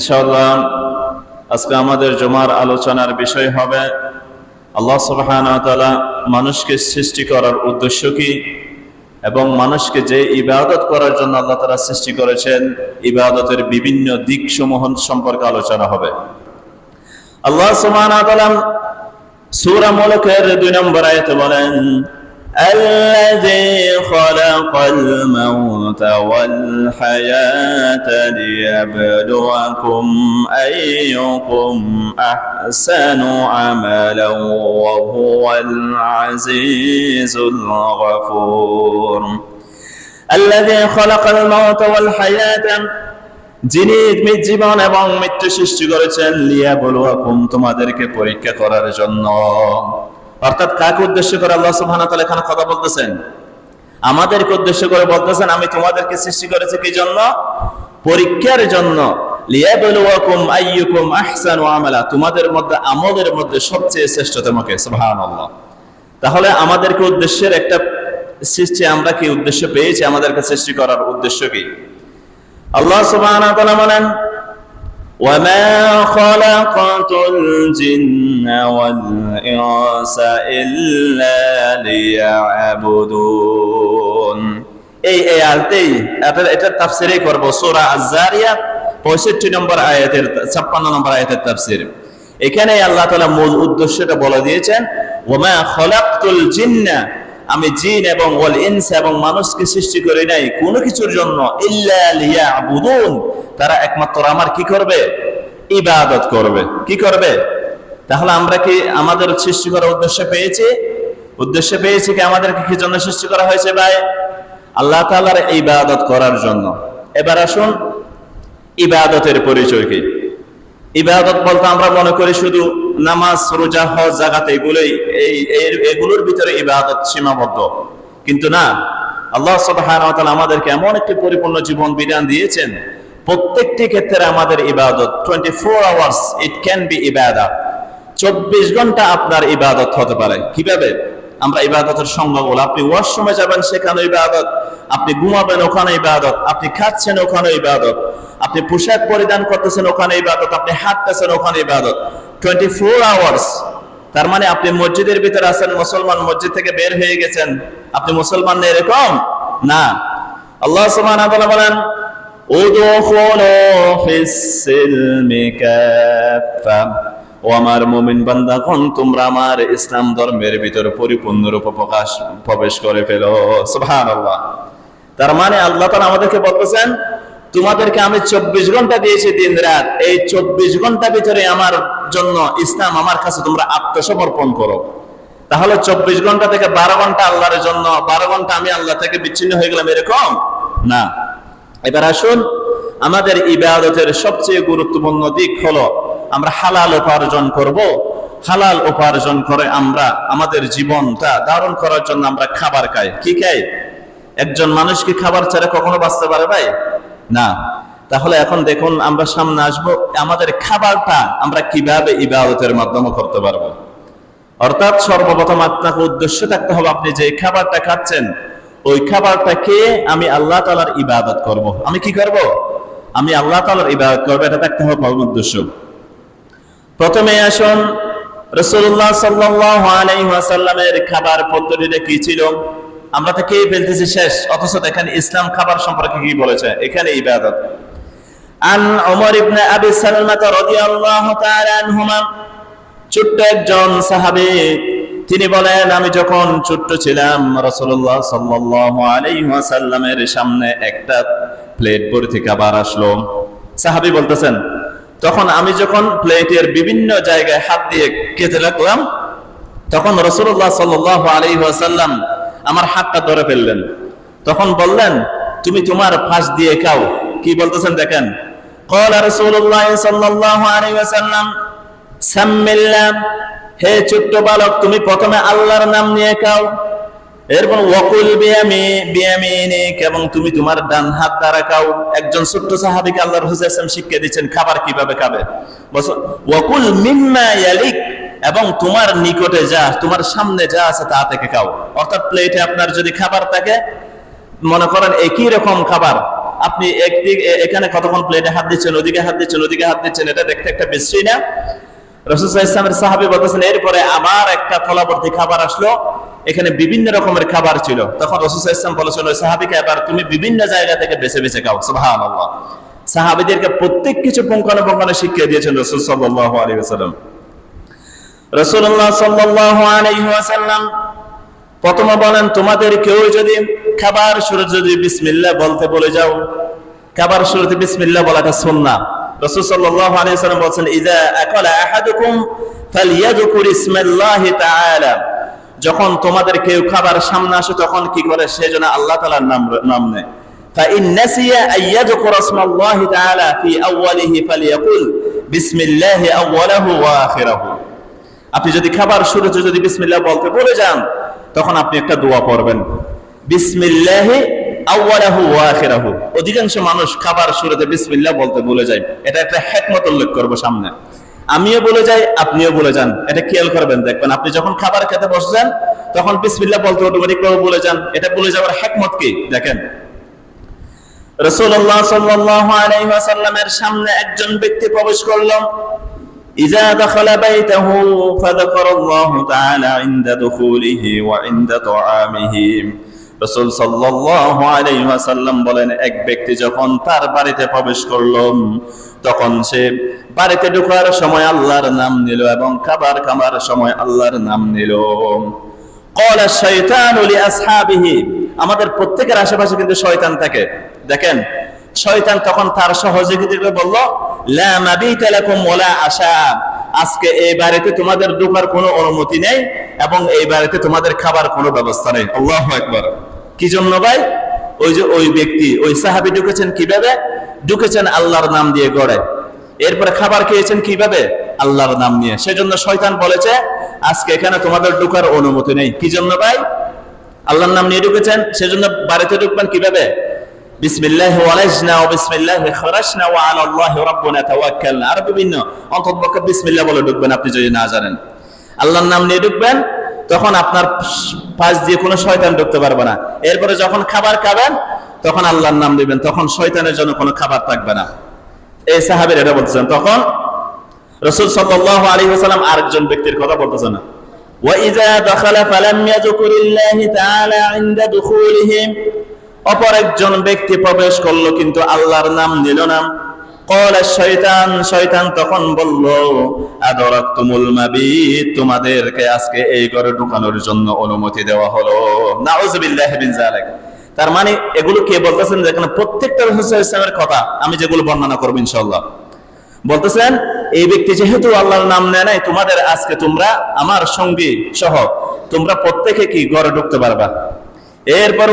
ইনশাআল্লাহ, আজকে আমাদের জমার আলোচনার বিষয় হবে আল্লাহ সুবহানাহু ওয়া মানুষকে সৃষ্টি করার উদ্দেশ্য কি এবং মানুষকে যে ইবাদত করার জন্য আল্লাহ তাআলা সৃষ্টি করেছেন, ইবাদতের বিভিন্ন দিক সমূহ সম্পর্কে আলোচনা হবে। আল্লাহ সুবহানাহু ওয়া তাআলা সূরা দুই নম্বর আয়াতে বলেন الذي خلق الموت والحياة ليبلوكم أيكم أحسن عملا وهو العزيز الغفور الذي خلق الموت والحياة যিনি জীবন এবং মৃত্যু সৃষ্টি করেছেন লিয়া বলুয়াকুম তোমাদেরকে পরীক্ষা করার জন্য অর্থাৎ কাকে উদ্দেশ্য করে আল্লাহ সুবহানাহু ওয়া তাআলা এখানে কথা বলতেছেন? আমাদেরকে উদ্দেশ্য করে বলতেছেন, আমি তোমাদেরকে সৃষ্টি করেছি কি জন্য? পরীক্ষার জন্য। লিয়াবলুয়াকুম আইয়ুকুম আহসানু আমালা। তোমাদের মধ্যে, আমলের মধ্যে সবচেয়ে শ্রেষ্ঠতম কে? সুবহানাল্লাহ। তাহলে আমাদেরকে উদ্দেশ্যের একটা সৃষ্টি, আমরা কি উদ্দেশ্য পেয়েছি আমাদেরকে সৃষ্টি করার উদ্দেশ্য কি? আল্লাহ সুবহানাহু ওয়া তাআলা বলেন وما خلقت الجن والإنس إلا ليعبدون এই এই আয়াতেই এটা এটা তাফসিরে করব সূরা আজ-জারিয়াত 65 নম্বর আয়াতের 56 নম্বর আয়াতের তাফসীর এখানে আল্লাহ তাআলা মূল উদ্দেশ্যটা বলে দিয়েছেন ওমা খলাকতুল জিন্না আমি জিন এবং ওয়াল ইনস এবং মানুষকে সৃষ্টি করি নাই কোনো কিছুর জন্য ইল্লা লিয়াবুদুন। তারা একমাত্র আমার কি করবে? ইবাদত করবে। কি করবে? তাহলে আমরা কি আমাদের সৃষ্টি করার উদ্দেশ্য পেয়েছি? উদ্দেশ্য পেয়েছি কি আমাদেরকে কি জন্য সৃষ্টি করা হয়েছে ভাই? আল্লাহ তাআলার ইবাদত করার জন্য। এবার আসুন, ইবাদতের পরিচয় কি? ইবাদত বলতে আমরা মনে করি শুধু নামাজ, রোজা, হজ জাগাত এগুলোই এই এগুলোর ভিতরে ইবাদত সীমাবদ্ধ। কিন্তু না, আল্লাহ তাআলা আমাদেরকে এমন একটি পরিপূর্ণ জীবন বিধান দিয়েছেন, প্রত্যেকটি ক্ষেত্রে আমাদের ইবাদত 24 আওয়ার্স ইট ক্যান বি ইবাদত 24 ঘণ্টা আপনার ইবাদত হতে পারে। কীভাবে? আমরা ইবাদতের সংজ্ঞা বল আপনি ওয়াশরুমে যাবেন, সেখানে ইবাদত। আপনি ঘুমাবেন, ওখানে ইবাদত। আপনি খাচ্ছেন, ওখানে ইবাদত। আপনি পোশাক পরিধান করতেছেন, ওখানে ইবাদত। আপনি হাঁটতেছেন, ওখানে ইবাদত। টোয়েন্টি ফোর আওয়ার্স তার মানে আপনি মসজিদের ভিতরে আছেন, মুসলমান মসজিদ থেকে বের হয়ে গেছেন। আপনি মুসলমান এরকম? না। আল্লাহ ওয়া বলেন আমার মুমিন তোমরা আমার ইসলাম ধর্মের ভিতর পরিপূর্ণ রূপে প্রকাশ, প্রবেশ করে ফেলো। তার মানে আল্লাহ আমাদেরকে বলতেছেন তোমাদেরকে আমি চব্বিশ ঘণ্টা দিয়েছি দিন রাত। এই চব্বিশ ঘণ্টা ভিতরে আমার জন্য ইসলাম আমার কাছে তোমরা আত্মসমর্পণ করো। তাহলে চব্বিশ ঘণ্টা থেকে বারো ঘণ্টা আল্লাহর জন্য, বারো ঘণ্টা আমি আল্লাহ থেকে বিচ্ছিন্ন হয়ে গেলাম এরকম? না। এবার আসুন, আমাদের ইবাদতের সবচেয়ে গুরুত্বপূর্ণ দিক হলো, আমরা হালাল উপার্জন করব। হালাল উপার্জন করে আমরা আমাদের জীবনটা ধারণ করার জন্য আমরা খাবার খাই। কি খাই? একজন মানুষ কি খাবার ছাড়া কখনো বাঁচতে পারে ভাই? না। তাহলে এখন দেখুন, আমরা সামনে আসব, আমাদের খাবারটা আমরা কীভাবে ইবাদতের মাধ্যমে করতে পারব। অর্থাৎ সর্বপ্রথম আপনাকে উদ্দেশ্য থাকতে হবে, আপনি যে খাবারটা খাচ্ছেন, ওই খাবারটা খেয়ে আমি আল্লাহ তালার ইবাদত করব। আমি কি করব? আমি আল্লাহ তালার ইবাদত করব, এটা থাকতে হবে প্রথম উদ্দেশ্য। প্রথমে আসুন রসুল্লাহ সাল্লাহ আলাইসাল্লামের খাবার পদ্ধতিটা কি ছিল? আমরা তো খেয়ে ফেলতেছি, শেষ। অথচ দেখেন ইসলাম খাবার সম্পর্কে কি বলেছে? এখানে ইবাদত। আন ওমর ইবনে আবি সালমা রাদিয়াল্লাহু তাআলা আনহুমা, ছোট্ট একজন সাহাবী, তিনি বলেন, আমি যখন ছোট্ট ছিলাম, রাসূলুল্লাহ সাল্লাল্লাহু আলাইহি ওয়াসাল্লামের সামনে একটা প্লেট ভর্তি খাবার আসলো। সাহাবী বলতেছেন, তখন আমি যখন প্লেটের বিভিন্ন জায়গায় হাত দিয়ে খেতে লাগলাম, তখন রসুল্লাহ সাল্লাহ আলী ওয়াসাল্লাম আমার হাতটা ধরে ফেললেন তখন বললেন তুমি তোমার ফাঁস দিয়ে খাও কি বলতেছেন দেখেন قال رسول الله صلى الله عليه وسلم سم الله হে ছোট্ট বালক তুমি প্রথমে আল্লাহর নাম নিয়ে খাও এরপর ওয়াকুল বিয়ামি বিয়ামিনিক এবং তুমি তোমার ডান হাত দ্বারা খাও একজন ছোট্ট সাহাবীকে আল্লাহর হুসাইন শিক্ষা দিচ্ছেন খাবার কিভাবে খাবে বলছো ওয়াকুল মিম্মা ইয়ালিক এবং তোমার নিকটে যা, তোমার সামনে যা আছে তা থেকে খাও। অর্থাৎ প্লেটে আপনার যদি খাবার থাকে, মনে করেন একই রকম খাবার, আপনি একদিকে এখানে কতক্ষণ প্লেটে হাত দিচ্ছেন, ওদিকে হাত দিচ্ছেন, ওদিকে হাত দিচ্ছেন, এটা দেখতে একটা বিশ্রী না? রসুল্লাহ সাহাবি বলতেছেন, এরপরে আবার একটা থলাবর্তী খাবার আসলো। এখানে বিভিন্ন রকমের খাবার ছিল। তখন রসুল্লাহ ইসলাম বলেছেন, ওই সাহাবিকে এবার তুমি বিভিন্ন জায়গা থেকে বেছে বেছে খাও। সুবহান সাহাবিদেরকে প্রত্যেক কিছু পুঙ্খানো পুঙ্খানো শিখিয়ে দিয়েছেন রসুল সাল্লাহ আলী ওসাল্লাম রসুল্লাহ সাল্লাহ আলাইহি ওয়াসাল্লাম প্রথমে বলেন তোমাদের কেউ যদি খাবার শুরু যদি বিসমিল্লাহ বলতে বলে যাও খাবার শুরুতে বিসমিল্লাহ বলাটা সুন্নাহ রাসূল সাল্লাল্লাহু আলাইহি ওয়াসাল্লাম বলেন ইযা আকালা আহাদুকুম ফালইয়াযকুর ইসমাল্লাহি তাআলা যখন তোমাদের কেউ খাবার সামনে আসে তখন কি করে সেজন্য আল্লাহ তাআলার নাম নাম নেয় فإن نسي أن يذكر اسم الله تعالى في أوله فليقل بسم الله أوله وآخره আপনি যদি খাবার শুরুতে যদি বিসমিল্লাহ বলতে বলে যান, তখন আপনি একটা দোয়া পড়বেন। অধিকাংশ মানুষ খাবার শুরুতে বিসমিল্লাহ বলতে ভুলে যায়। এটা একটা হিকমত উল্লেখ করব সামনে। আমিও বলে যাই, আপনিও বলে যান। এটা খেয়াল করবেন, দেখবেন আপনি যখন খাবার খেতে বসছেন, তখন বিসমিল্লাহ বলতে অটোমেটিক ভাবে বলে যান। এটা বলে যাওয়ার হিকমত কি? দেখেন। রাসূলুল্লাহ সাল্লাল্লাহু আলাইহি সামনে একজন ব্যক্তি প্রবেশ করল। إذا دخل بيته فذكر الله تعالى عند دخوله وعند طعامه রসুল সাল্লাল্লাহু আলাইহি ওয়াসাল্লাম বলেন এক ব্যক্তি যখন তার বাড়িতে প্রবেশ করলো তখন সে বাড়িতে ঢোকার সময় আল্লাহর নাম নিল এবং খাবার খাবার সময় আল্লাহর নাম নিল قال الشيطان لأصحابه আমাদের প্রত্যেকের আশেপাশে কিন্তু শয়তান থাকে দেখেন শয়তান তখন তার সহযোগীদেরকে বলল লা মাবিতা লাকুম ওয়ালা আশা। আজকে এই বাড়িতে তোমাদের ঢোকার কোনো অনুমতি নেই এবং এই বাড়িতে তোমাদের খাবার কোনো ব্যবস্থা নেই। আল্লাহু আকবার। কি জন্য ভাই? ওই যে ওই ব্যক্তি ওই সাহাবী ঢুকেছেন কীভাবে? ঢুকেছেন আল্লাহর নাম দিয়ে গড়ে। এরপরে খাবার খেয়েছেন কীভাবে? আল্লাহর নাম নিয়ে। সেজন্য শয়তান বলেছে আজকে এখানে তোমাদের ঢোকার অনুমতি নেই। কি জন্য ভাই? আল্লাহর নাম নিয়ে ঢুকেছেন সেজন্য বাড়িতে ঢুকবেন কীভাবে? বিসমিল্লাহ ওয়ালাজনা ও বিসমিল্লাহ খরাজনা ওয়া আলা আল্লাহি রাব্বুনা তাওয়াক্কালনা আর বিভিন্ন অন্ততপক্ষে বিসমিল্লাহ বলে ঢুকবেন আপনি যদি না জানেন আল্লাহর নাম নিয়ে ঢুকবেন তখন আপনার পাশ দিয়ে কোনো শয়তান ঢুকতে পারবে না এরপরে যখন খাবার খাবেন তখন আল্লাহর নাম দিবেন তখন শয়তানের জন্য কোনো খাবার থাকবে না এই সাহাবের এটা বলতেছেন তখন রসুল সাল্লাল্লাহু আলাইহি ওয়াসাল্লাম আরেকজন ব্যক্তির কথা বলতেছেন وَإِذَا دَخَلَ فَلَمْ يَذْكُرِ اللَّهِ تَعَالَى عِندَ دُخُولِهِ অপর একজন ব্যক্তি প্রবেশ করল, কিন্তু আল্লাহর নাম নিল না। শয়তান তখন বলল তোমাদেরকে আজকে এই ঘরে ঢুকানোর জন্য অনুমতি দেওয়া হলো। তার মানে এগুলো কে বলতেছেন যেখানে প্রত্যেকটা রাসূল ইসলামের কথা আমি যেগুলো বর্ণনা করব ইনশাআল্লাহ। বলতেছেন, এই ব্যক্তি যেহেতু আল্লাহর নাম নেয় নাই, তোমাদের আজকে তোমরা আমার সঙ্গী সহ তোমরা প্রত্যেকে কি ঘরে ঢুকতে পারবা? এরপর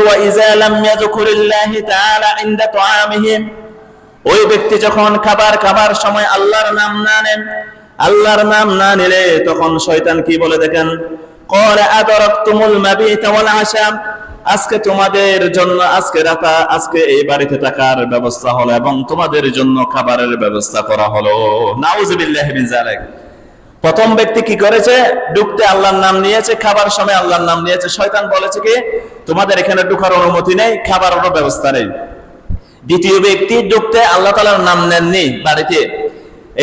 ওই ব্যক্তি যখন খাবার খাবার সময় আল্লাহর নাম না নেন, আল্লাহর নাম না নিলে তখন শয়তান কি বলে দেখেন? আজকে তোমাদের জন্য আজকে রাতা, আজকে এই বাড়িতে থাকার ব্যবস্থা হলো এবং তোমাদের জন্য খাবারের ব্যবস্থা করা হলো। নাউজবিল্লাহ প্রথম ব্যক্তি কি করেছে? ঢুকতে আল্লাহর নাম নিয়েছে, খাবার সময় আল্লাহর নাম নিয়েছে। শয়তান বলেছে কি, তোমাদের এখানে ঢুকার অনুমতি নেই খাবারেরও ব্যবস্থা নেই। দ্বিতীয় ব্যক্তি ঢুকতে আল্লাহ তালার নাম নেননি বাড়িতে।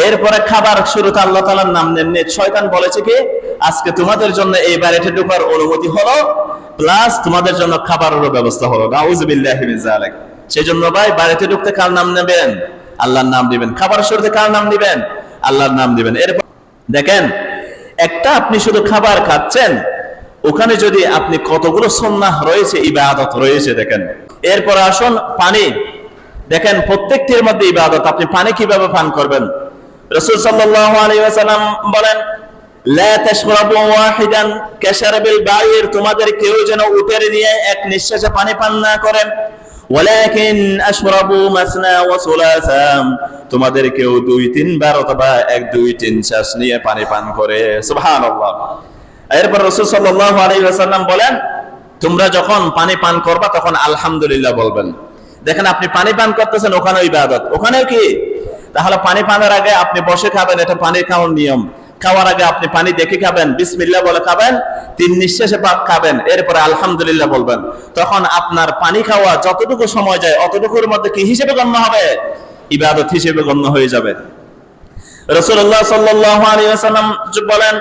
এরপরে খাবার শুরুতে আল্লাহ তালার নাম নেননি। শয়তান বলেছে কি, আজকে তোমাদের জন্য এই বাড়িতে ঢোকার অনুমতি হলো, প্লাস তোমাদের জন্য খাবারেরও ব্যবস্থা হলো। সেই জন্য ভাই, বাড়িতে ঢুকতে কার নাম নেবেন? আল্লাহর নাম দিবেন। খাবার শুরুতে কার নাম দিবেন? আল্লাহর নাম দিবেন। এরপর দেখেন, একটা আপনি শুধু খাবার খাচ্ছেন, ওখানে যদি আপনি কতগুলো সন্ন্যাহ রয়েছে, ইবাদত রয়েছে, দেখেন। এরপর আসুন পানি। দেখেন, প্রত্যেকটির মধ্যে ইবাদত। আপনি পানি কীভাবে পান করবেন? রসুল ওয়াসাল্লাম বলেন তোমাদের কেউ যেন উটের নিয়ে এক নিঃশ্বাসে পানি পান না করেন। ওয়ালাকিন তোমাদের কেউ দুই তিনবার অথবা এক, দুই, তিন শ্বাস নিয়ে পানি পান করে। সুবহানাল্লাহ। এরপর রসুল সাল্লাল্লাহু আলাইহি ওয়াসাল্লাম বলেন, তোমরা যখন পানি পান করবা তখন আলহামদুলিল্লাহ বলবেন। দেখেন আপনি পানি পান করতেছেন, ওখানেও ইবাদত। ওখানেও কি? তাহলে পানি পানের আগে আপনি বসে খাবেন, এটা পানি খাওয়ার নিয়ম। খাওয়ার আগে আপনি পানি দেখে খাবেন, বিসমিল্লাহ বলে খাবেন, তিন নিঃশ্বাসে পাক খাবেন, এরপরে আলহামদুলিল্লাহ বলবেন। তখন আপনার পানি খাওয়া যতটুকু সময় যায়, অতটুকুর মধ্যে কি হিসেবে গণ্য হবে? ইবাদত হিসেবে গণ্য হয়ে যাবে। রসুল্লাহ ওয়াসাল্লাম বলেন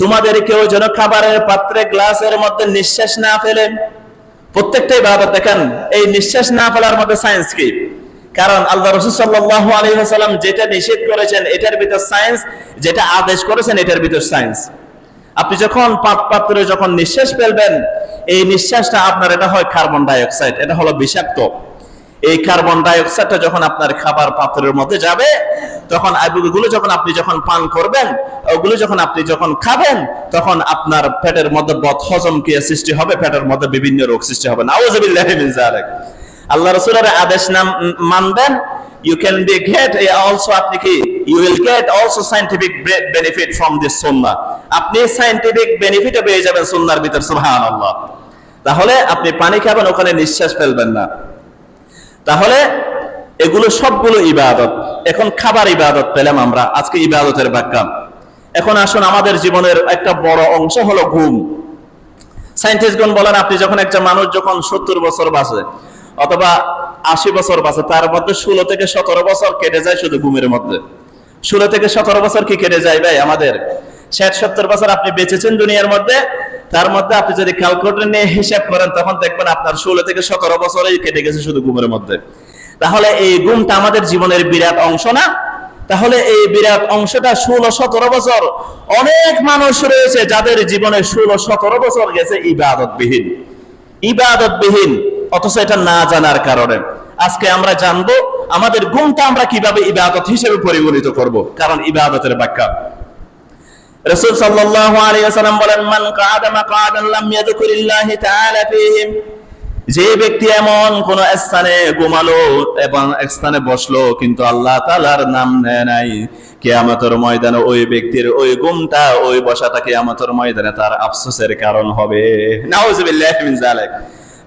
তোমাদের কেউ যেন খাবারের পাত্রে গ্লাসের মধ্যে নিঃশ্বাস না ফেলে। প্রত্যেকটা ইবাদত দেখেন, এই নিঃশ্বাস না ফেলার মধ্যে সায়েন্স কি? কারণ আল্লাহ রসুল সাল্লাল্লাহু আলাইহি ওয়াসাল্লাম যেটা নিষেধ করেছেন, এটার ভিতর সায়েন্স যেটা আদেশ করেছেন, এটার ভিতর সায়েন্স আপনি যখন পাক পাত্রে যখন নিঃশ্বাস ফেলবেন, এই নিঃশ্বাসটা আপনার এটা হয় কার্বন ডাই অক্সাইড এটা হলো বিষাক্ত। এই কার্বন ডাই অক্সাইডটা যখন আপনার খাবার পাত্রের মধ্যে যাবে, তখন ওগুলো যখন আপনি যখন পান করবেন, ওগুলো যখন আপনি যখন খাবেন, তখন আপনার পেটের মধ্যে বদ হজম সৃষ্টি হবে, পেটের মধ্যে বিভিন্ন রোগ সৃষ্টি হবে। যালিক। আল্লাহ রাসূলের আদেশ নাম মানবেন। You can be get also আপনি কি? You will get also scientific benefit from this সুন্নাহ আপনি সায়েন্টিফিক বেনিফিট পেয়ে যাবেন সুন্নাহর ভিতর, সুবহানাল্লাহ। তাহলে আপনি পানি খাবেন, ওখানে নিঃশ্বাস ফেলবেন না। তাহলে এগুলো সবগুলো ইবাদত। এখন খাবার ইবাদত পেলাম আমরা, আজকে ইবাদতের ব্যাখ্যা। এখন আসুন, আমাদের জীবনের একটা বড় অংশ হলো ঘুম। সাইন্টিস্টগণ বলেন, আপনি যখন একটা মানুষ যখন সত্তর বছর বাঁচে অথবা আশি বছর বাঁচে, তার মধ্যে ষোলো থেকে সতেরো বছর কেটে যায় শুধু ঘুমের মধ্যে। ষোলো থেকে সতেরো বছর কি কেটে যায় ভাই আমাদের? ষাট, সত্তর বছর আপনি বেঁচেছেন দুনিয়ার মধ্যে, তার মধ্যে আপনি যদি ক্যালকুলেটর নিয়ে হিসাব করেন, তখন দেখবেন আপনার ষোলো থেকে সতেরো বছরই কেটে গেছে শুধু ঘুমের মধ্যে। তাহলে এই ঘুমটা আমাদের জীবনের বিরাট অংশ না? তাহলে এই বিরাট অংশটা ষোলো, সতেরো বছর অনেক মানুষ রয়েছে যাদের জীবনে ষোলো, সতেরো বছর গেছে ইবাদতবিহীন। ইবাদতবিহীন। অথচ এটা না জানার কারণে। আজকে আমরা জানব, আমাদের ঘুমটা আমরা কীভাবে ইবাদত হিসেবে পরিগণিত করব। কারণ ইবাদতের ব্যাখ্যা। রাসূল সাল্লাল্লাহু আলাইহি ওয়াসাল্লাম বলেন, মান লাম তাআলা যে ব্যক্তি এমন কোন স্থানে ঘুমালো এবং স্থানে বসল, কিন্তু আল্লাহ তাআলার নাম নেয় নাই। কিয়ামতের ময়দানে ওই ব্যক্তির ওই ঘুমটা, ওই বসাটা কিয়ামতের ময়দানে তার আফসোসের কারণ হবে। নাউজুবিল্লাহি মিন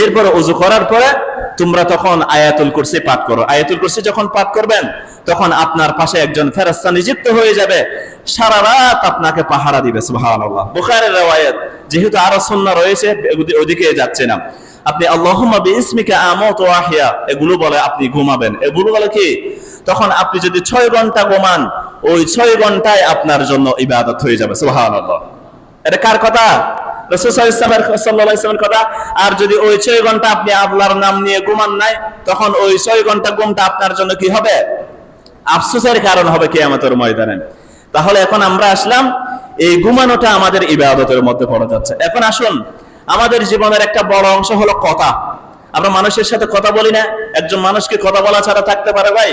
এরপরে উযু করার পরে তোমরা তখন আয়াতুল কুরসি পাঠ করো। আয়াতুল কুরসি যখন পাঠ করবেন, তখন আপনার পাশে একজন ফেরেশতা নিযুক্ত হয়ে যাবে। সারা রাত আপনাকে পাহারা দিবে, সুবহানাল্লাহ। বুখারীর রওয়ায়াত, যেহেতু আরও সুন্নাহ রয়েছে ওদিকে যাচ্ছে না। আপনি আল্লাহুম্মা বিইসমিকা আমুতু ওয়া আহইয়া এগুলো বলে আপনি ঘুমাবেন। এগুলো বলে কি? তখন আপনি যদি ছয় ঘণ্টা ঘুমান, ওই ছয় ঘন্টায় আপনার জন্য ইবাদত হয়ে যাবে, সুবহানাল্লাহ। এটা কার কথা? কথা, আর যদি ওই ছয় ঘণ্টা আপনি আল্লাহর নাম নিয়ে ঘুমান নাই, তখন ওই ছয় ঘণ্টা ঘুমটা আপনার জন্য কি হবে? আফসোসের কারণ হবে কিয়ামতের ময়দানে। তাহলে এখন আমরা আসলাম, এই ঘুমানোটা আমাদের ইবাদতের মধ্যে পড়া যাচ্ছে। এখন আসুন, আমাদের জীবনের একটা বড় অংশ হলো কথা। আমরা মানুষের সাথে কথা বলি না, একজন মানুষকে কথা বলা ছাড়া থাকতে পারে ভাই।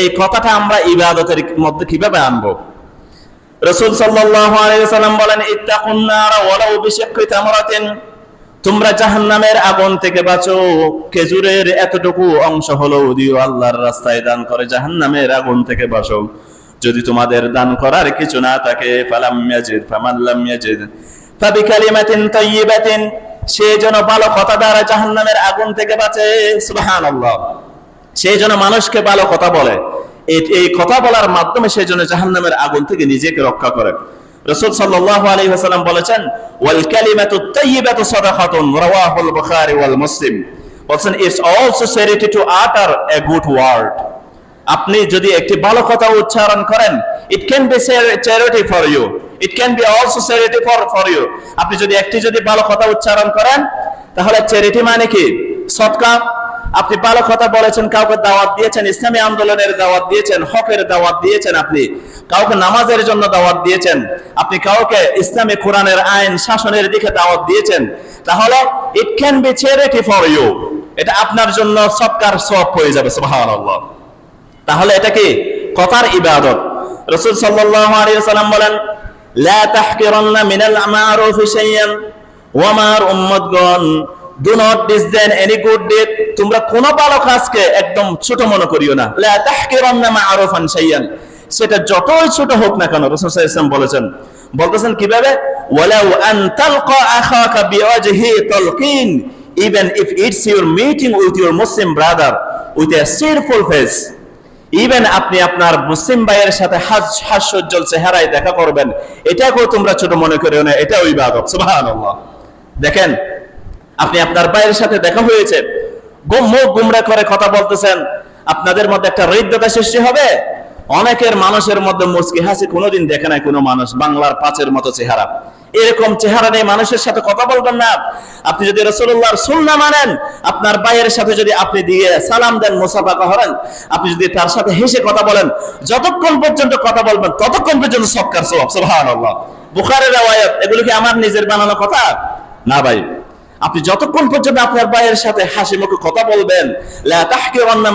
এই কথাটা আমরা ইবাদতের মধ্যে কীভাবে আনব? রসুল ওয়াসাল্লাম বলেন, ইত্তাকুন নার ওয়ালাউ তোমরা জাহান্নামের আগুন থেকে বাঁচো। খেজুরের এতটুকু অংশ হলো দিও আল্লাহর রাস্তায় দান করে জাহান্নামের আগুন থেকে বাঁচো। যদি তোমাদের দান করার কিছু না থাকে, ফালাম ইয়াজিদ, ফামান লাম ইয়াজিদ। ফাবিকালিমাতিন তাইয়্যিবাতিন সে যেন ভালো কথা দ্বারা জাহান্নামের আগুন থেকে বাঁচে। সুবহানাল্লাহ। সেই জন্য মানুষকে ভালো কথা বলে। এই- কথা বলার মাধ্যমে সেই জন্য জাহান্নামের আগুন থেকে নিজেকে রক্ষা করে। মুসলিম। আপনি যদি একটি ভালো কথা উচ্চারণ করেন it can be charity for you it can be also charity for for you আপনি যদি একটি যদি ভালো কথা উচ্চারণ করেন, তাহলে চ্যারিটি মানে কি? সৎকা আপনি ভালো কথা বলেছেন, কাউকে দাওয়াত দিয়েছেন, ইসলামী আন্দোলনের দাওয়াত দিয়েছেন, হকের দাওয়াত দিয়েছেন আপনি, কাউকে নামাজের জন্য দাওয়াত দিয়েছেন, আপনি কাউকে ইসলামী কোরআনের আইন, শাসনের দিকে দাওয়াত দিয়েছেন, তাহলে it can be charity for you এটা আপনার জন্য সৎকার সব হয়ে যাবে, সুবহানাল্লাহ। তাহলে এটা কি? কথার ইবাদত। রাসূল সাল্লাল্লাহু আলাইহি ওয়াসাল্লাম বলেন, লা তাহকিরান্না মিনাল মারুফ শাইয়ান ওয়া মার উম্মতগণ do not disdain any good deed তোমরা কোন ভালো কাজকে একদম ছোট মনে করিও না। লা তাহকিরান্না মা'রুফান শাইয়ান। সেটা যতই ছোট হোক না কেন, রাসূল সাল্লাল্লাহু বলেছেন। বলতেছেন কীভাবে? ওয়ালাউ আন তালকা আখাকা বিওয়াজহি তালকিন। Even if it's your meeting with even আপনি আপনার মুসলিম ভাইয়ের সাথে হাস- হাস্যোজ্জ্বল চেহারায় দেখা করবেন, এটাকেও তোমরা ছোট মনে করিও না এটা ইবাদত। সুবহানাল্লাহ। দেখেন আপনি আপনার ভাইয়ের সাথে দেখা হয়েছে। মুখ গুমরা করে কথা বলতেছেন। আপনাদের মধ্যে একটা হৃদ্যতা সৃষ্টি হবে। অনেকের মানুষের মধ্যে মুচকি হাসি কোনোদিন দেখে নাই কোনো মানুষ। বাংলার পাঁচের মতো চেহারা। এরকম চেহারা নিয়ে মানুষের সাথে কথা বলবেন না। আপনি যদি রসুল্লাহর সুন্না মানেন, আপনার ভাইয়ের সাথে যদি আপনি দিয়ে সালাম দেন মুসাফা করেন আপনি যদি তার সাথে হেসে কথা বলেন, যতক্ষণ পর্যন্ত কথা বলবেন, ততক্ষণ পর্যন্ত সবকার সব সুবহানাল্লাহ। বুখারের এগুলো কি আমার নিজের বানানো কথা? না ভাই। আপনি যতক্ষণ পর্যন্ত আপনার ভাইয়ের সাথে হাসি মুখে কথা বলবেন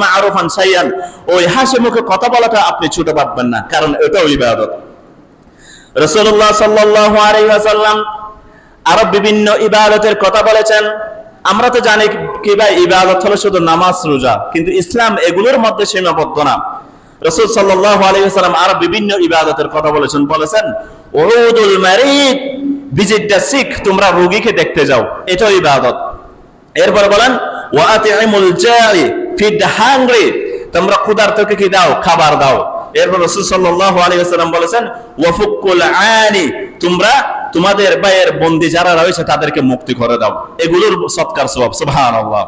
মা'রুফান শাইয়ান ওই হাসি মুখে কথা বলাটা আপনি ছুটে ভাববেন না, কারণ এটাও ইবাদত। রাসূলুল্লাহ সাল্লাল্লাহু আলাইহি ওয়াসাল্লাম আরও বিভিন্ন ইবাদতের কথা বলেছেন। আমরা তো জানি কি ভাই, ইবাদত হলো শুধু নামাজ, রোজা, কিন্তু ইসলাম এগুলোর মধ্যে সীমাবদ্ধ না। রাসূল সাল্লাল্লাহু আলাইহি ওয়াসাল্লাম আরও বিভিন্ন ইবাদতের কথা বলেছেন বলেছেন উরুদুল মারিদ ভিজিট দ্য সিক তোমরা রোগীকে দেখতে যাও। এটাও ইবাদত। এরপর বলেন তোমরা ক্ষুধার্তকে কি দাও? খাবার দাও। এরপর রাসূল সাল্লাল্লাহু আলাইহি বলেছেন ওয়াফুকুল আনি। তোমরা তোমাদের ভাইয়ের বন্দি যারা রয়েছে, তাদেরকে মুক্তি করে দাও। এগুলোর সৎকার সওয়াব সুবহানাল্লাহ।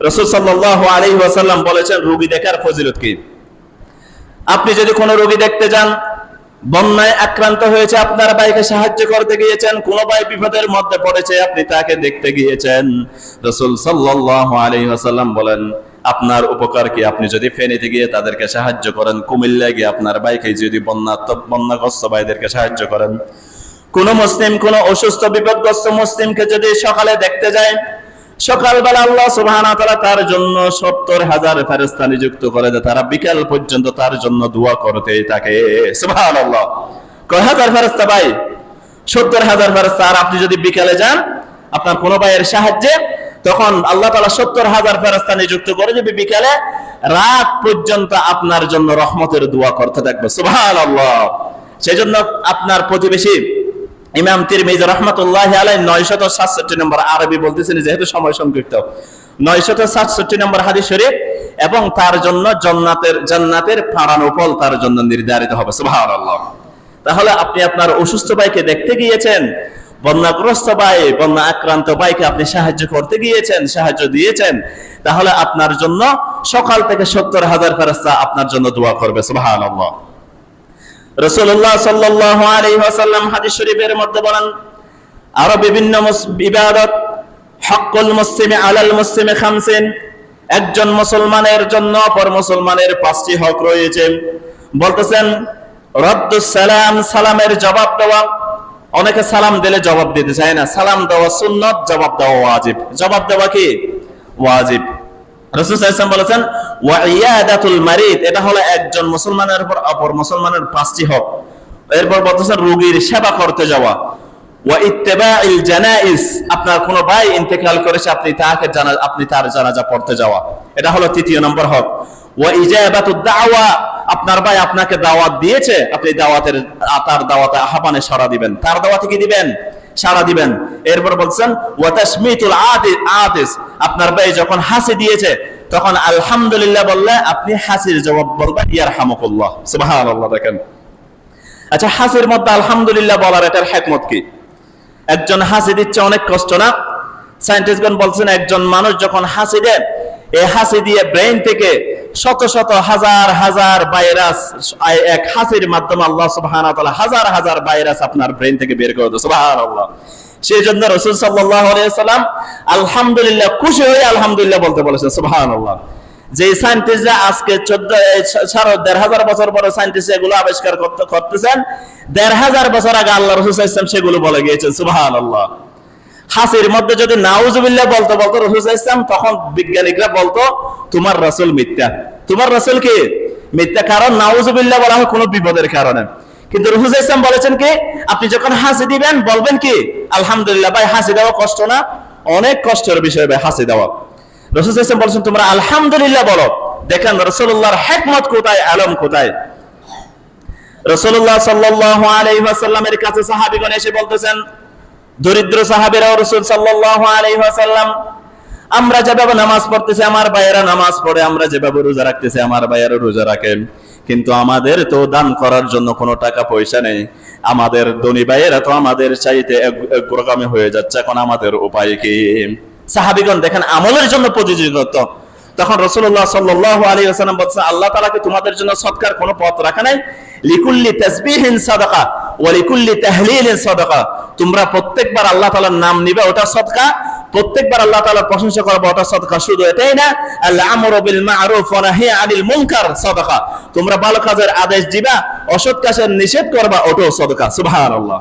রাসূল সাল্লাল্লাহু আলাইহি ওয়াসাল্লাম বলেছেন, রোগী দেখার ফজিলত কি? আপনি যদি কোনো রোগী দেখতে যান বন্যায় আক্রান্ত হয়েছে, আপনার ভাইকে সাহায্য করতে গিয়েছেন, কোন ভাই বিপদের মধ্যে পড়েছে, আপনি তাকে দেখতে গিয়েছেন। রসুল ওয়াসাল্লাম বলেন, আপনার উপকার কি? আপনি যদি ফেনীতে গিয়ে তাদেরকে সাহায্য করেন কুমিল্লা গিয়ে আপনার ভাইকে যদি বন্যা বন্যাগ্রস্ত ভাইদেরকে সাহায্য করেন। কোন মুসলিম, কোন অসুস্থ, বিপদগ্রস্ত মুসলিমকে যদি সকালে দেখতে যায় সকালবেলা আল্লাহ সুবহানাহু ওয়া তার জন্য 70 হাজার ফেরেশতা নিযুক্ত করে দেয়। তারা বিকাল পর্যন্ত তার জন্য দোয়া করতেই থাকে। সুবহানাল্লাহ। কয় হাজার ফেরেশতা ভাই? 70 হাজার ফেরেশতা। আর আপনি যদি বিকালে যান, আপনার কোন ভাইয়ের সাহায্যে, তখন আল্লাহ তাআলা 70 হাজার ফেরেশতা নিযুক্ত করে যদি বিকালে রাত পর্যন্ত আপনার জন্য রহমতের দোয়া করতে থাকবে। সুবহান আল্লাহ সেই জন্য আপনার প্রতিবেশী ইমাম তিরমিজি রহমাতুল্লাহ আলাই নয়শত সাতষট্টি নম্বর আরবি বলতেছেন, যেহেতু সময় সংক্ষিপ্ত। নয়শত সাতষট্টি নম্বর হাদিস শরীফ, এবং তার জন্য জান্নাতের তার জন্য নির্ধারিত হবে। তাহলে আপনি আপনার অসুস্থ ভাইকে দেখতে গিয়েছেন, বন্যাগ্রস্ত ভাই বন্যা আক্রান্ত ভাইকে আপনি সাহায্য করতে গিয়েছেন, সাহায্য দিয়েছেন, তাহলে আপনার জন্য সকাল থেকে সত্তর হাজার ফেরস্তা আপনার জন্য দোয়া করবে। সুবহানাল্লাহ। রাসূলুল্লাহ সাল্লাল্লাহু আলাইহি ওয়াসাল্লাম হাদিস শরীফের মধ্যে বলেন, আরও বিভিন্ন ইবাদত হকুল মুসলিমে আলাল মুসলিমে খামসিন, একজন মুসলমানের জন্য অপর মুসলমানের পাঁচটি হক রয়েছে। বলতেছেন সালাম, সালামের জবাব দেওয়া, অনেকে সালাম দিলে জবাব দিতে চায় না। সালাম দেওয়া সুন্নত, জবাব দেওয়া ওয়াজিব। জবাব দেওয়া কি? ওয়াজিব। বলেছেন এটা হলো একজন মুসলমানের উপর অপর মুসলমানের পাঁচটি হক। এরপর বলতেছেন সেবা করতে যাওয়া। আপনার কোন ভাই ইন্তেকাল করেছে, আপনি তাকে জানা, আপনি তার জানাজা পড়তে যাওয়া। এটা হলো তৃতীয় নম্বর হক। দাওয়া আপনার ভাই আপনাকে দাওয়াত দিয়েছে, আপনি দাওয়াতের, তার দাওয়াতে আহ্বানে সাড়া দিবেন। তার দাওয়াতে কি দিবেন? সাড়া দিবেন। এরপর বলছেন আপনার ভাই যখন হাসি দিয়েছে, তখন আলহামদুলিল্লাহ বললে, আপনি হাসির জবাব বলবেন, ইয়ারহামুকুল্লাহ। সুবহানাল্লাহ, দেখেন। আচ্ছা হাসির মধ্যে আলহামদুলিল্লাহ বলার এটার হ্যাকমত কি? একজন হাসি দিচ্ছে অনেক কষ্ট না? সায়েন্টিস্টগণ বলছেন, একজন মানুষ যখন হাসি দেয় এই হাসি দিয়ে ব্রেন থেকে শত শত হাজার হাজার ভাইরাস এক হাসির মাধ্যমে আল্লাহ তাআলা হাজার হাজার ভাইরাস আপনার ব্রেন থেকে বের করে দেয়। সুবহানাল্লাহ। সেই জন্য রাসূল সাল্লাল্লাহু আলাইহি সাল্লাম আলহামদুলিল্লাহ খুশি হয়ে আলহামদুলিল্লাহ বলতে বলেছেন, সুবহানাল্লাহ। যে সায়েন্টিস্টরা আজকে চোদ্দ সাড়ে দেড় হাজার বছর পরে সায়েন্টিস্ট এগুলো আবিষ্কার করতে করতেছেন, দেড় হাজার বছর আগে আল্লাহ রসুল ইসলাম সেগুলো বলে গিয়েছেন সুবাহান আল্লাহ হাসির মধ্যে যদি নাউজুবিল্লাহ বলতো বলতো রসুল ইসলাম তখন বিজ্ঞানিকরা বলতো, তোমার রসুল মিথ্যা। তোমার রসুল কি? মিথ্যা কারণ নাউজুবিল্লাহ বলা হয় কোনো বিপদের কারণে। কিন্তু রসুল ইসলাম বলেছেন কি, আপনি যখন হাসি দিবেন, বলবেন কি, আলহামদুলিল্লাহ ভাই, হাসি দেওয়া কষ্ট না, অনেক কষ্টের বিষয় ভাই, হাসি দেওয়া। রসুল ইসলাম বলছেন, তোমরা আলহামদুলিল্লাহ বলো। দেখেন, রসুল্লাহর হেকমত কোথায়, আলম কোথায়? রসুল্লাহ সাল্লাহ আলাইসাল্লামের কাছে সাহাবিগণ এসে বলতেছেন দরিদ্র সাহাবিরাও রসুল আলাইসাল্লাম আমরা যেভাবে নামাজ পড়তেছি, আমার ভাইয়েরা নামাজ পড়ে, আমরা যেভাবে রোজা রাখতেছি, আমার ভাইয়েরা রোজা রাখেন। কিন্তু আমাদের তো দান করার জন্য কোনো টাকা পয়সা নেই। আমাদের ধনী ভাইয়েরা তো আমাদের চাইতে অগ্রগামী হয়ে যাচ্ছে, এখন আমাদের উপায় কি? সাহাবিগণ দেখেন, আমলের জন্য প্রতিযোগিতা তখন রসুল্লাহ সাল্লাহ আলী আসালাম বলছেন আল্লাহ তালাকে তোমাদের জন্য সৎকার কোনো পথ রাখা নাই। লিকুল্লি তাসবিহিন সাদাকা। ওয়া লিকুল্লি তাহলিলিন সাদাকা। তোমরা প্রত্যেকবার আল্লাহ তাআলার নাম নিবে, ওটা সদকা। প্রত্যেকবার আল্লাহ তাআলার প্রশংসা করবে, ওটা সদকা। শুধু এটাই না আল্লাহ আমরু বিল মা'রুফ ওয়া নাহি আনিল মুনকার, সাদাকা। তোমরা ভালো কাজের আদেশ দিবা, অসৎ কাজের নিষেধ করবা, ওটাও সদকা। সুবহানাল্লাহ।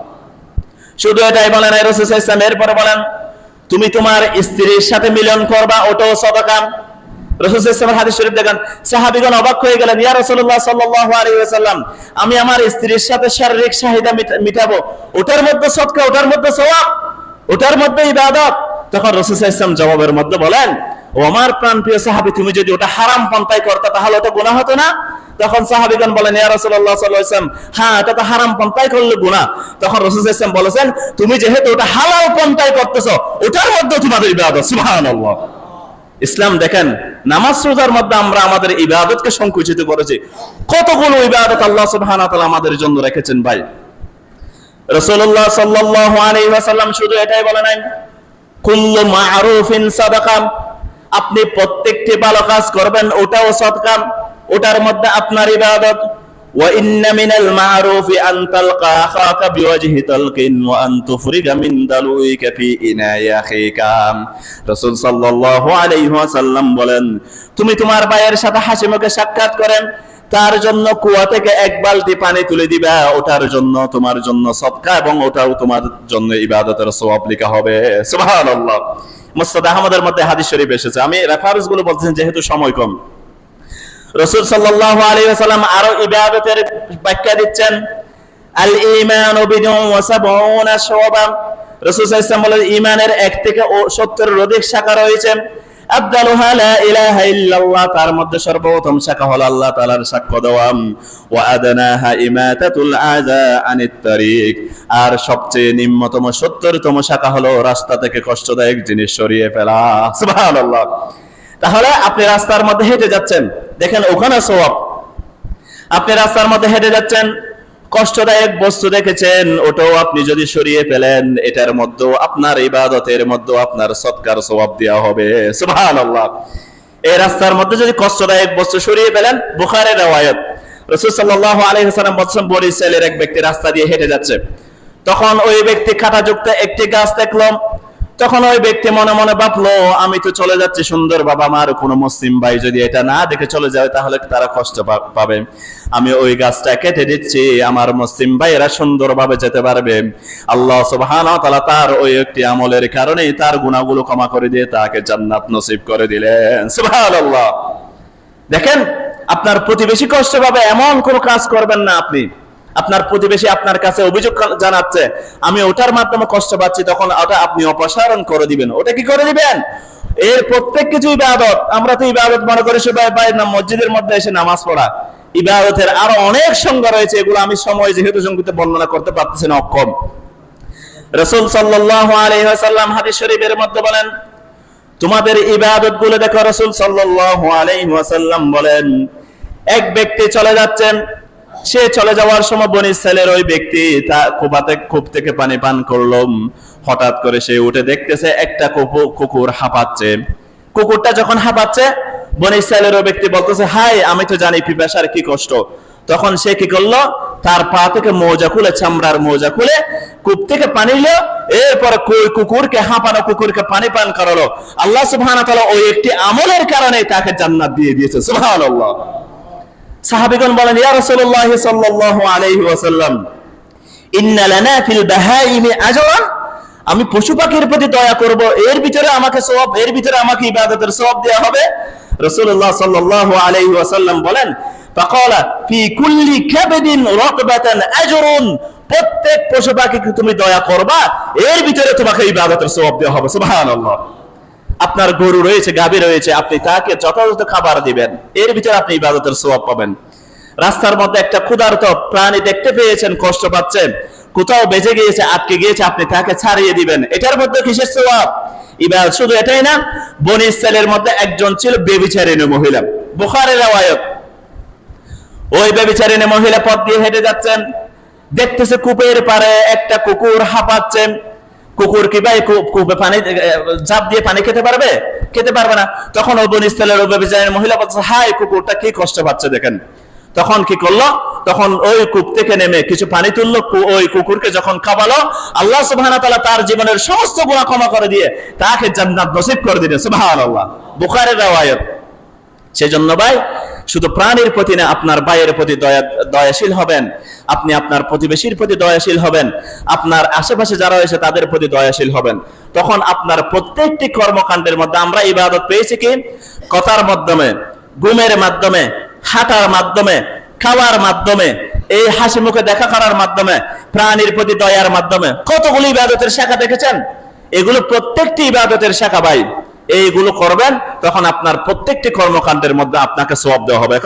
শুধু এটাই বলেন রাসূল সাল্লাল্লাহু আলাইহি এরপরে বলেন, তুমি তোমার স্ত্রীর সাথে মিলন করবা, ওটাও সদকা। আমি আমার স্ত্রীর সাথে শারীরিক চাহিদা মিটাবো। ওটার মধ্যে সদকা ওটার মধ্যে সওয়াব, ওটার মধ্যে ইবাদত। তখন জবাবের মধ্যে বলেন ও আমার প্রাণপ্রিয় সাহাবী, তুমি যদি ওটা হারাম পন্থায় করতে, তাহলে ওটা গুনাহ হতো না? তখন সাহাবিগণ বলেন হ্যাঁ এটা তো হারাম পন্থায় করলে গুনাহ। তখন রাসূল আলাইহি বলেছেন, তুমি যেহেতু ওটা হালাল পন্থায় করতেছো, ওটার মধ্যে তোমাদের ইবাদত। সুবহানাল্লাহ। ইসলাম দেখেন, নামাজ রোজার মধ্যে আমরা আমাদের ইবাদতকে সংকুচিত করেছি। কতগুলো ইবাদত আল্লাহ সুবহানাহু ওয়া তাআলা আমাদের জন্য রেখেছেন ভাই? রাসূলুল্লাহ সাল্লাল্লাহু আলাইহি ওয়াসাল্লাম শুধু এটাই বলে নাই, কুল্লু মা'রুফিন সাদাকা, আপনি প্রত্যেকটি ভালো কাজ করবেন, ওটাও সদকা ওটার মধ্যে আপনার ইবাদত। وإن من المعروف أن تلقى أخاك بوجه طلق وأن تفرغ من دلوك في إناء أخيك رسول صلى الله عليه وسلم বলেন তুমি তোমার ভাইয়ের সাথে হাসি মুখে সাক্ষাৎ করেন তার জন্য কুয়া থেকে এক বালতি পানি তুলে দিবা ওটার জন্য তোমার জন্য সদকা এবং ওটাও তোমার জন্য ইবাদতের সওয়াব লেখা হবে সুবহানাল্লাহ মুস্তাদ আহমদের মধ্যে হাদিস শরীফ এসেছে আমি রেফারেন্স গুলো বলতেছেন যেহেতু সময় কম রসুল ওয়াসাল্লাম আরও ইবাদতের ব্যাখ্যা দিচ্ছেন আল থেকে 70 এর অধিক শাখা রয়েছে। তার মধ্যে সর্বপ্রথম শাখা হলো আল্লাহ তাআলার সাক্ষ্য দেওয়া। ওয়া আদনাহা ইমাতাতুল আযা আনিত তারিক, আর সবচেয়ে নিম্নতম 70 তম শাখা হলো রাস্তা থেকে কষ্টদায়ক জিনিস সরিয়ে ফেলা। তাহলে আপনি রাস্তার মধ্যে হেঁটে যাচ্ছেন। দেখেন, ওখানে সওয়াব। আপনি রাস্তার মধ্যে হেঁটে যাচ্ছেন, কষ্টদায়ক বস্তু দেখেছেন, ওটাও আপনি যদি সরিয়ে ফেলেন, এটার মধ্যে আপনার ইবাদতের মধ্যে আপনার সৎকার সওয়াব দেওয়া হবে। সুবহানাল্লাহ। এই রাস্তার মধ্যে যদি কষ্টদায়ক বস্তু সরিয়ে ফেলেন বুখারের রওয়ায়াত। রাসূল সাল্লাল্লাহু আলাইহি ওয়াসাল্লাম বলছেন বনি ইসরাইলের এক ব্যক্তি রাস্তা দিয়ে হেঁটে যাচ্ছে। তখন ওই ব্যক্তি কাঁটাযুক্ত একটি গাছ দেখল তখন ওই ব্যক্তি মনে মনে ভাবলো, আমি তো চলে যাচ্ছি সুন্দর বাবা মার, কোনো মুসলিম ভাই যদি এটা না দেখে চলে যায়, তাহলে তারা কষ্ট পাবে। আমি ওই গাছটা কেটে দিচ্ছি, আমার মুসলিম ভাইয়েরা সুন্দরভাবে যেতে পারবে। আল্লাহ সুবহানাহু তাআলা তার ওই একটি আমলের কারণে তার গুণাগুলো ক্ষমা করে দিয়ে তাকে জান্নাত নসিব করে দিলেন। সুবহানাল্লাহ। দেখেন, আপনার প্রতিবেশী কষ্ট পাবে এমন কোন কাজ করবেন না আপনি। আপনার প্রতিবেশী আপনার কাছে অভিযোগ জানাচ্ছে, আমি ওটার মাধ্যমে কষ্ট পাচ্ছি, তখন ওটা আপনি অপসারণ করে দিবেন। ওটা কি করে দিবেন? এর প্রত্যেক কিছু ইবাদত। আমরা তো ইবাদত মনে করি সবাই বাইরে না, মসজিদের মধ্যে এসে নামাজ পড়া। ইবাদতের আরও অনেক সংজ্ঞা রয়েছে, এগুলো আমি সময় যেহেতু সংগীতে বর্ণনা করতে পারতেছি না, অক্ষম। রসুল সাল্লাল্লাহু আলাইহি ওয়াসাল্লাম হাদিস শরীফের মধ্যে বলেন, তোমাদের ইবাদতগুলো দেখো, রসুল সাল্লাল্লাহু আলাইহি বলেন, এক ব্যক্তি চলে যাচ্ছেন সে চলে যাওয়ার সময় বনি ছেলের ওই ব্যক্তি তা কোপাতে, কূপ থেকে পানি পান করল। হঠাৎ করে সে উঠে দেখতেছে একটা কুকুর হাঁপাচ্ছে। কুকুরটা যখন হাঁপাচ্ছে, বনি ছেলের ওই ব্যক্তি বলতেছে, হাই, আমি তো জানি পিপাসার কি কষ্ট। তখন সে কি করল? তার পা থেকে মোজা খুলে, চামড়ার মোজা খুলে, কূপ থেকে পানি নিল। এরপর কুকুরকে, হাঁপানো কুকুরকে পানি পান করালো। আল্লাহ সুবহানাহু ওই একটি আমলের কারণে তাকে জান্নাত দিয়ে দিয়েছে। সুবহানাল্লাহ। সাহাবিগণ বলেন, ইয়া রাসূলুল্লাহ সাল্লাল্লাহু আলাইহি ওয়াসাল্লাম, ইন্না লানা ফিল বাহাইমি আজরান আমি পশু পাখির প্রতি দয়া করব, এর ভিতরে আমাকে সওয়াব, এর ভিতরে আমাকে ইবাদতের সওয়াব দেয়া হবে। রাসূলুল্লাহ সাল্লাল্লাহু আলাইহি ওয়াসাল্লাম বলেন, ফাকালা, ফি কুল্লি কাবদিন রাকবাতান আজরুন, প্রত্যেক পশু পাখিকে তুমি দয়া করবা, এর ভিতরে তোমাকে ইবাদতের সওয়াব দেওয়া হবে। সুবহানাল্লাহ। আপনার গরু রয়েছে, গাভী রয়েছে, আপনি তাকে যথাযথ খাবার দিবেন। এর ভিতরে আপনি ইবাদতের সওয়াব পাবেন। রাস্তার মধ্যে একটা ক্ষুধার্ত প্রাণী দেখতে পেয়েছেন, কষ্ট পাচ্ছেন কোথাও বেঁচে গিয়েছে, আটকে গিয়েছে, আপনি তাকে ছাড়িয়ে দিবেন। এটার মধ্যে কিসের সওয়াব? ইবাদত শুধু এটাই না, বনি ইসরায়েলের মধ্যে একজন ছিল বেবিচারিণী মহিলা। বুখারের রাওয়ায়ত। ওই বেবিচারিণী মহিলা পথ দিয়ে হেঁটে যাচ্ছেন, দেখতেছে কূপের পারে একটা কুকুর হাঁপাচ্ছে। কুকুর কি ভাই পানি ঝাঁপ দিয়ে পানি খেতে পারবে? খেতে পারবে না। তখন বনিস্থলের ওই বেবিচারিণী মহিলা বলছে হাই কুকুরটা কি কষ্ট পাচ্ছে দেখেন। তখন কি করল? তখন ওই কূপ থেকে নেমে কিছু পানি তুললো ওই কুকুরকে যখন খাওয়ালো, আল্লাহ ওয়া তার জীবনের সমস্ত গুণা ক্ষমা করে দিয়ে তাকে জান্নাত নসিব করে দিলেন। সুবহানাল্লাহ। বুখারীর রাওয়ায়াত। সেজন্য ভাই শুধু প্রাণীর প্রতি না, আপনার ভাইয়ের প্রতি দয়া, দয়াশীল হবেন। আপনি আপনার প্রতিবেশীর প্রতি দয়াশীল হবেন। আপনার আশেপাশে যারা রয়েছে, তাদের প্রতি দয়াশীল হবেন। তখন আপনার প্রত্যেকটি কর্মকাণ্ডের মধ্যে আমরা ইবাদত পেয়েছি কি? কথার মাধ্যমে, ঘুমের মাধ্যমে, হাঁটার মাধ্যমে, খাওয়ার মাধ্যমে, এই হাসি মুখে দেখা করার মাধ্যমে, প্রাণীর প্রতি দয়ার মাধ্যমে। কতগুলি ইবাদতের শাখা দেখেছেন? এগুলো প্রত্যেকটি ইবাদতের শাখা ভাই। এইগুলো করবেন তখন আপনার প্রত্যেকটি কর্মকাণ্ডের মধ্যে আপনাকে সব দেওয়া হবে।